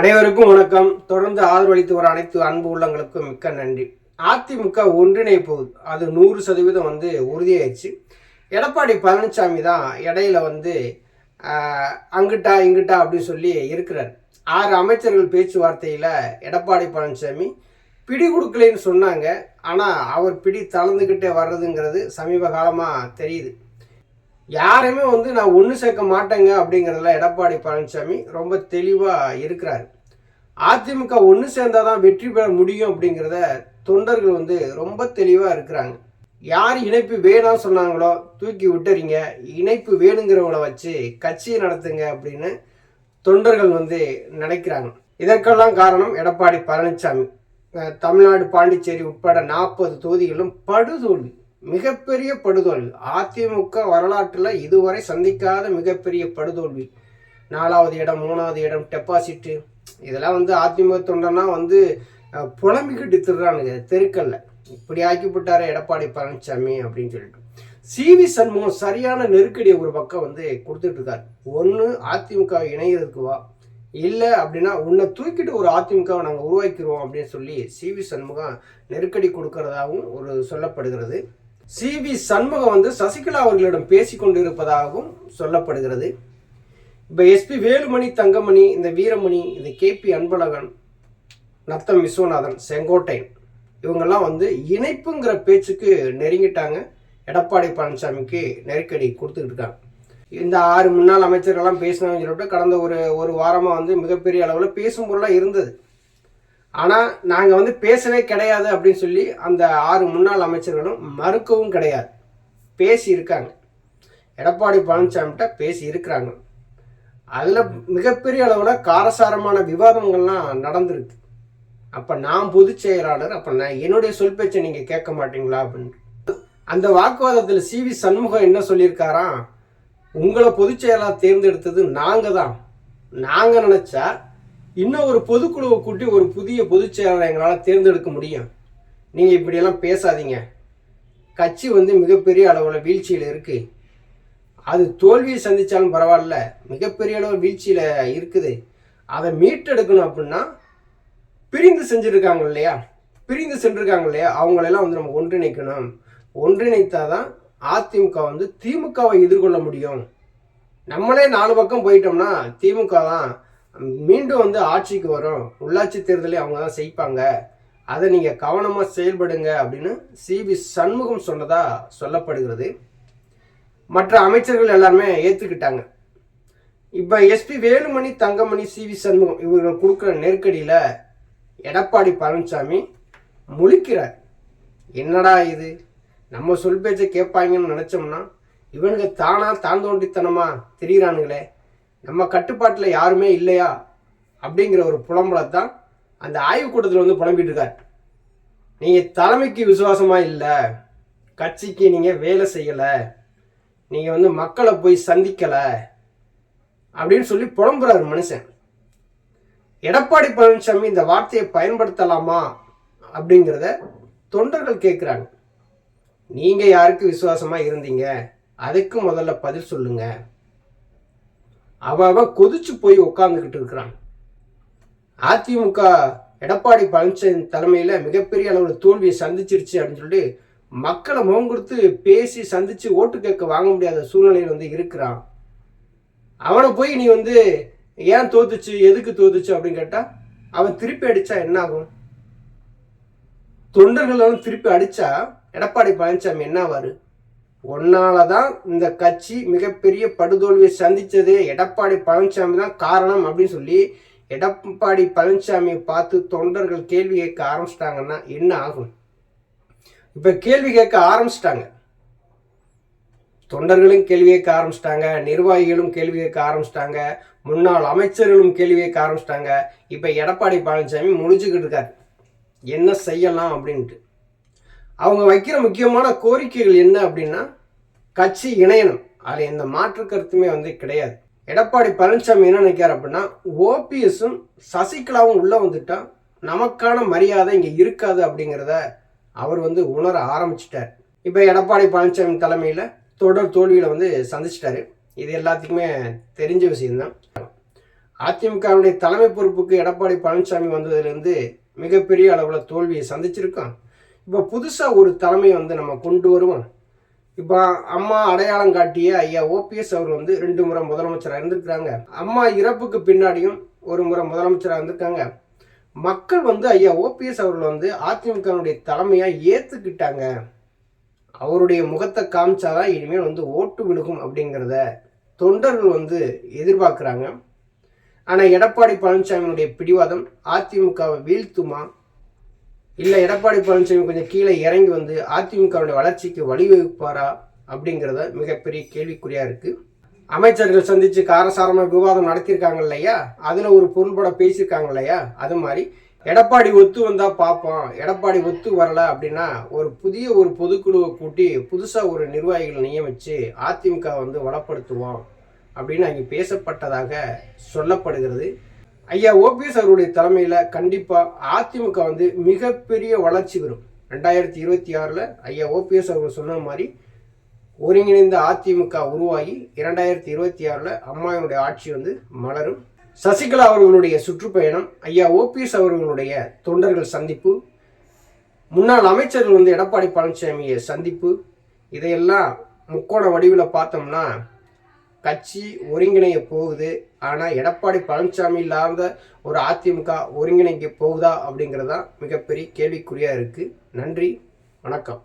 அனைவருக்கும் வணக்கம். தொடர்ந்து ஆதரவளித்து வர அனைத்து அன்பு உள்ளங்களுக்கும் மிக்க நன்றி. அதிமுக ஒன்றிணைப்பு அது நூறு சதவீதம் வந்து உறுதியாயிடுச்சு எடப்பாடி பழனிசாமி தான் இடையில வந்து அங்கிட்டா இங்கிட்டா அப்படின்னு சொல்லி இருக்கிறார். ஆறு அமைச்சர்கள் பேச்சுவார்த்தையில் எடப்பாடி பழனிசாமி பிடி கொடுக்கலைன்னு சொன்னாங்க. ஆனால் அவர் பிடி தளர்ந்துக்கிட்டே வர்றதுங்கிறது சமீப காலமாக தெரியுது. யாருமே வந்து நான் ஒன்று சேர்க்க மாட்டேங்க அப்படிங்கிறதுல எடப்பாடி பழனிசாமி ரொம்ப தெளிவாக இருக்கிறார். அதிமுக ஒன்று சேர்ந்தாதான் தான் வெற்றி பெற முடியும் அப்படிங்கிறத தொண்டர்கள் வந்து ரொம்ப தெளிவாக இருக்கிறாங்க. யார் இணைப்பு வேணாம் சொன்னாங்களோ தூக்கி விட்டுறீங்க இணைப்பு வேணுங்கிறவங்கள வச்சு கட்சியை நடத்துங்க அப்படின்னு தொண்டர்கள் வந்து நினைக்கிறாங்க. இதற்கெல்லாம் காரணம் எடப்பாடி பழனிசாமி. தமிழ்நாடு பாண்டிச்சேரி உட்பட நாற்பது தொகுதிகளும் படுதோல்வி. மிகப்பெரிய படுதோல்வி. அதிமுக வரலாற்றில் இதுவரை சந்திக்காத மிகப்பெரிய படுதோல்வி. நாலாவது இடம் மூணாவது இடம் டெபாசிட்டு இதெல்லாம் வந்து அதிமுக தொண்டனா வந்து புலம்பிக்கிட்டு திருறானுங்க. தெருக்கல்ல. இப்படி ஆக்கிவிட்டாரு எடப்பாடி பழனிசாமி அப்படின்னு சொல்லிட்டு. சிவி சண்முகம் சரியான நெருக்கடியை ஒரு பக்கம் வந்து கொடுத்துட்டு இருக்காரு ஒன்று அதிமுக இணைகிறதுக்கு வா. இல்லை அப்படின்னா உன்னை தூக்கிட்டு ஒரு அதிமுகவை நாங்கள் உருவாக்கிடுவோம் அப்படின்னு சொல்லி சிவி சண்முகம் நெருக்கடி கொடுக்கறதாகவும் ஒரு சொல்லப்படுகிறது. சிவி சண்முகம் வந்து சசிகலா அவர்களிடம் பேசி கொண்டிருப்பதாகவும் சொல்லப்படுகிறது. இப்போ எஸ்பி வேலுமணி தங்கமணி இந்த வீரமணி இந்த கேபி அன்பழகன் நத்தம் விஸ்வநாதன் செங்கோட்டையன் இவங்கெல்லாம் வந்து இணைப்புங்கிற பேச்சுக்கு நெருங்கிட்டாங்க. எடப்பாடி பழனிசாமிக்கு நெருக்கடி கொடுத்துக்கிட்டு இருக்காங்க இந்த ஆறு முன்னாள் அமைச்சர்கள்லாம் பேசினாங்கன்னு சொல்லிட்டு கடந்த ஒரு ஒரு வாரமாக வந்து மிகப்பெரிய அளவில் பேசும் பொருளாக இருந்தது. ஆனால் நாங்கள் வந்து பேசவே கிடையாது அப்படின்னு சொல்லி அந்த ஆறு முன்னாள் அமைச்சர்களும் மறுக்கவும் கிடையாது. பேசி இருக்காங்க. எடப்பாடி பழனிசாமிகிட்ட பேசி இருக்கிறாங்க. அதில் மிகப்பெரிய அளவில் காரசாரமான விவாதங்கள்லாம் நடந்திருக்கு. அப்போ நான் பொதுச் செயலாளர் அப்போ நான் என்னுடைய சொல் பேச்சை நீங்கள் கேட்க மாட்டீங்களா அப்படின்னு அந்த வாக்குவாதத்தில் சிவி சண்முகம் என்ன சொல்லியிருக்காராம்? உங்களை பொதுச் செயலாளர் தேர்ந்தெடுத்தது நாங்கள் தான் நாங்கள் நினச்சா இன்னும் ஒரு பொதுக்குழுவை கூட்டி ஒரு புதிய பொதுச் செயலாளரை எங்களால் தேர்ந்தெடுக்க முடியும். நீங்கள் இப்படியெல்லாம் பேசாதீங்க. கட்சி வந்து மிகப்பெரிய அளவில் வீழ்ச்சியில் இருக்குது அது தோல்வியை சந்தித்தாலும் பரவாயில்ல. மிகப்பெரிய அளவு வீழ்ச்சியில் இருக்குது. அதை மீட்டெடுக்கணும் அப்படின்னா பிரிந்து செஞ்சுருக்காங்க இல்லையா? பிரிந்து சென்றிருக்காங்க இல்லையா? அவங்களெல்லாம் வந்து நம்ம ஒன்றிணைக்கணும். ஒன்றிணைத்தாதான் அதிமுக வந்து திமுகவை எதிர்கொள்ள முடியும். நம்மளே நாலு பக்கம் போயிட்டோம்னா திமுக தான் மீண்டும் வந்து ஆட்சிக்கு வரும். உள்ளாட்சி தேர்தலே அவங்க தான் செய்ப்பாங்க. அதை நீங்கள் கவனமாக செயல்படுங்க அப்படின்னு சிபி சண்முகம் சொன்னதாக சொல்லப்படுகிறது. மற்ற அமைச்சர்கள் எல்லாருமே ஏற்றுக்கிட்டாங்க இப்போ எஸ்பி வேலுமணி தங்கமணி சிவி சண்முகம் இவங்க கொடுக்குற நெருக்கடியில் எடப்பாடி பழனிசாமி முழிக்கிறார். என்னடா இது? நம்ம சொல் பேச்சை கேட்பாங்கன்னு நினச்சோம்னா இவனுக்கு தானா தான் தோண்டித்தனமா நம்ம கட்டுப்பாட்டில் யாருமே இல்லையா? அப்படிங்கிற ஒரு புலம்பலை தான் அந்த ஆய்வுக்கூட்டத்தில் வந்து புலம்பிட்டு இருக்கார் நீங்கள் தலைமைக்கு விசுவாசமாக இல்லை கட்சிக்கு நீங்கள் வேலை செய்யலை நீங்கள் வந்து மக்களை போய் சந்திக்கலை அப்படின்னு சொல்லி புலம்புறாரு மனுஷன். எடப்பாடி பழனிசாமி இந்த வார்த்தையை பயன்படுத்தலாமா அப்படிங்கிறத தொண்டர்கள் கேட்குறாங்க நீங்கள் யாருக்கு விசுவாசமாக இருந்தீங்க? அதுக்கு முதல்ல பதில் சொல்லுங்கள் அவன் கொதிச்சு போய் உட்காந்துக்கிட்டு இருக்கிறான் அதிமுக எடப்பாடி பழனிசாமி தலைமையில் மிகப்பெரிய அளவில் தோல்வியை சந்திச்சிருச்சு அப்படின்னு சொல்லிட்டு மக்களை முகம் கொடுத்து பேசி சந்திச்சு ஓட்டு கேட்க வாங்க முடியாத சூழ்நிலையில் வந்து இருக்கிறான். அவனை போய் நீ வந்து ஏன் தோத்துச்சு எதுக்கு தோத்துச்சு அப்படின்னு கேட்டால் அவன் திருப்பி அடிச்சா என்ன ஆகும் தொண்டர்கள் திருப்பி அடிச்சா எடப்பாடி பழனிசாமி என்ன ஆவாரு ஒன்னால தான் இந்த கட்சி மிகப்பெரிய படுதோல்வியை சந்தித்தது எடப்பாடி பழனிசாமி தான் காரணம் அப்படின்னு சொல்லி எடப்பாடி பழனிசாமியை பார்த்து தொண்டர்கள் கேள்வி கேட்க ஆரம்பிச்சிட்டாங்கன்னா என்ன ஆகும்? இப்போ கேள்வி கேட்க ஆரம்பிச்சிட்டாங்க. தொண்டர்களும் கேள்வி கேட்க ஆரம்பிச்சிட்டாங்க நிர்வாகிகளும் கேள்வி கேட்க ஆரம்பிச்சிட்டாங்க முன்னாள் அமைச்சர்களும் கேள்வி கேட்க ஆரம்பிச்சிட்டாங்க. இப்போ எடப்பாடி பழனிசாமி முடிச்சுக்கிட்டு இருக்காரு. என்ன செய்யலாம் அப்படின்ட்டு. அவங்க வைக்கிற முக்கியமான கோரிக்கைகள் என்ன அப்படின்னா கட்சி இணையணும். அதில் எந்த மாற்று கருத்துமே வந்து கிடையாது. எடப்பாடி பழனிசாமி என்ன நினைக்கிறார் அப்படின்னா ஓபிஎஸும் சசிகலாவும் உள்ளே வந்துட்டா நமக்கான மரியாதை இங்கே இருக்காது அப்படிங்கிறத அவர் வந்து உணர ஆரம்பிச்சிட்டார். இப்போ எடப்பாடி பழனிசாமி தலைமையில் தொடர் தோல்வியில் வந்து சந்திச்சிட்டாரு. இது எல்லாத்துக்குமே தெரிஞ்ச விஷயம்தான். அதிமுகவுடைய தலைமை பொறுப்புக்கு எடப்பாடி பழனிசாமி வந்ததுலேருந்து மிகப்பெரிய அளவில் தோல்வியை சந்திச்சிருக்கான். இப்போ புதுசாக ஒரு தலைமையை வந்து நம்ம கொண்டு வருவோம். இப்போ அம்மா அடையாளம் காட்டிய ஐயா ஓபிஎஸ் அவர் வந்து ரெண்டு முறை முதலமைச்சராக இருந்திருக்கிறாங்க. அம்மா இறப்புக்கு பின்னாடியும் ஒரு முறை முதலமைச்சராக இருந்திருக்காங்க. மக்கள் வந்து ஐயா ஓபிஎஸ் அவர்கள் வந்து அதிமுகனுடைய தலைமையாக ஏற்றுக்கிட்டாங்க அவருடைய முகத்தை காமிச்சாதான் இனிமேல் வந்து ஓட்டு விழுகும் அப்படிங்கிறத தொண்டர்கள் வந்து எதிர்பார்க்குறாங்க. ஆனால் எடப்பாடி பழனிசாமியினுடைய பிடிவாதம் அதிமுகவை வீழ்த்துமா? இல்லை எடப்பாடி பழனிசாமி கொஞ்சம் கீழே இறங்கி வந்து அதிமுகவுடைய வளர்ச்சிக்கு வழிவகுப்பாரா அப்படிங்கிறத மிகப்பெரிய கேள்விக்குறியாக இருக்குது அமைச்சர்கள் சந்தித்து காரசாரமாக விவாதம் நடத்தியிருக்காங்க இல்லையா? அதில் ஒரு பொருள்பட பேசியிருக்காங்க இல்லையா? அது மாதிரி. எடப்பாடி ஒத்து வந்தால் பார்ப்போம் எடப்பாடி ஒத்து வரலை அப்படின்னா ஒரு புதிய ஒரு பொதுக்குழுவை கூட்டி புதுசாக ஒரு நிர்வாகிகளை நியமித்து அதிமுக வந்து வளப்படுத்துவோம் அப்படின்னு அங்கே பேசப்பட்டதாக சொல்லப்படுகிறது. ஐயா ஓபிஎஸ் அவருடைய தலைமையில் கண்டிப்பாக அதிமுக வந்து மிகப்பெரிய வளர்ச்சி வரும். ரெண்டாயிரத்தி இருபத்தி ஆறில் ஐயா ஓபிஎஸ் அவர்கள் சொன்ன மாதிரி ஒருங்கிணைந்த அதிமுக உருவாகி இரண்டாயிரத்தி இருபத்தி ஆறில் அம்மாவினுடைய ஆட்சி வந்து மலரும். சசிகலா அவர்களுடைய சுற்றுப்பயணம் ஐயா ஓபிஎஸ் அவர்களுடைய தொண்டர்கள் சந்திப்பு முன்னாள் அமைச்சர்கள் வந்து எடப்பாடி பழனிசாமியை சந்திப்பு இதையெல்லாம் முக்கோண வடிவில் பார்த்தோம்னா கட்சி ஒருங்கிணைய போகுது. ஆனால் எடப்பாடி பழனிசாமி இல்லாத ஒரு அதிமுக ஒருங்கிணைக்க போகுதா அப்படிங்கிறதா மிகப்பெரிய கேள்விக்குறியாக இருக்குது நன்றி வணக்கம்.